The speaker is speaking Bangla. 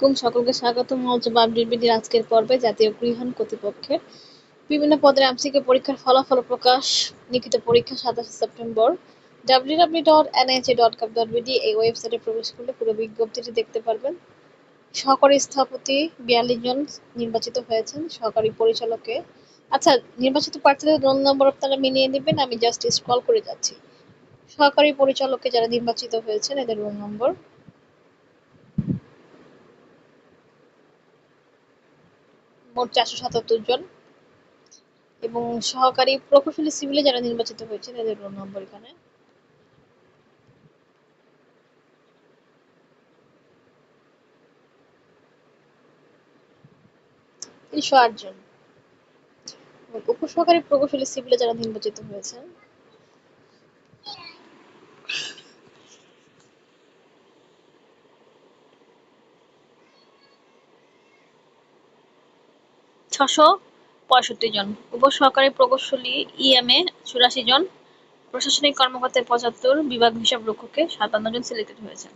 কুম, সকলকে স্বাগত মৌজব আপডেট বিডির আজকের পর্বে জাতীয় গৃহণ কর্তৃপক্ষের বিভিন্ন পদের এমসিকে পরীক্ষার ফলাফল প্রকাশ, লিখিত পরীক্ষা সাতাশে September. W W W dot NHA dot gov dot এই ওয়েবসাইটে প্রবেশ করলে পুরো বিজ্ঞপ্তিটি দেখতে পারবেন। সহকারী স্থপতি বিয়াল্লিশ জন নির্বাচিত হয়েছেন। সহকারী পরিচালকে আচ্ছা নির্বাচিত প্রার্থীদের রোল নম্বর আপনারা মিলিয়ে নেবেন, আমি জাস্ট স্ক্রল করে যাচ্ছি। সহকারী পরিচালকে যারা নির্বাচিত হয়েছেন, এদের রোল নম্বর মোট চারশো সাতাত্তর জন। এবং সহকারী প্রকৌশলী সিভিলে যারা নির্বাচিত হয়েছে, তাদের রোল নম্বর এখানে। তিনশো আট জন। উপসহকারী প্রকৌশলী সিভিলে যারা নির্বাচিত হয়েছেন ছশো পঁয়ষট্টি জন। উপসহকারী প্রকৌশলী ইএমএ চুরাশি জন। প্রশাসনিক কর্মকর্তায় পঁচাত্তর, বিভাগ হিসাব রক্ষকে সাতান্ন জন সিলেক্টেড হয়েছেন।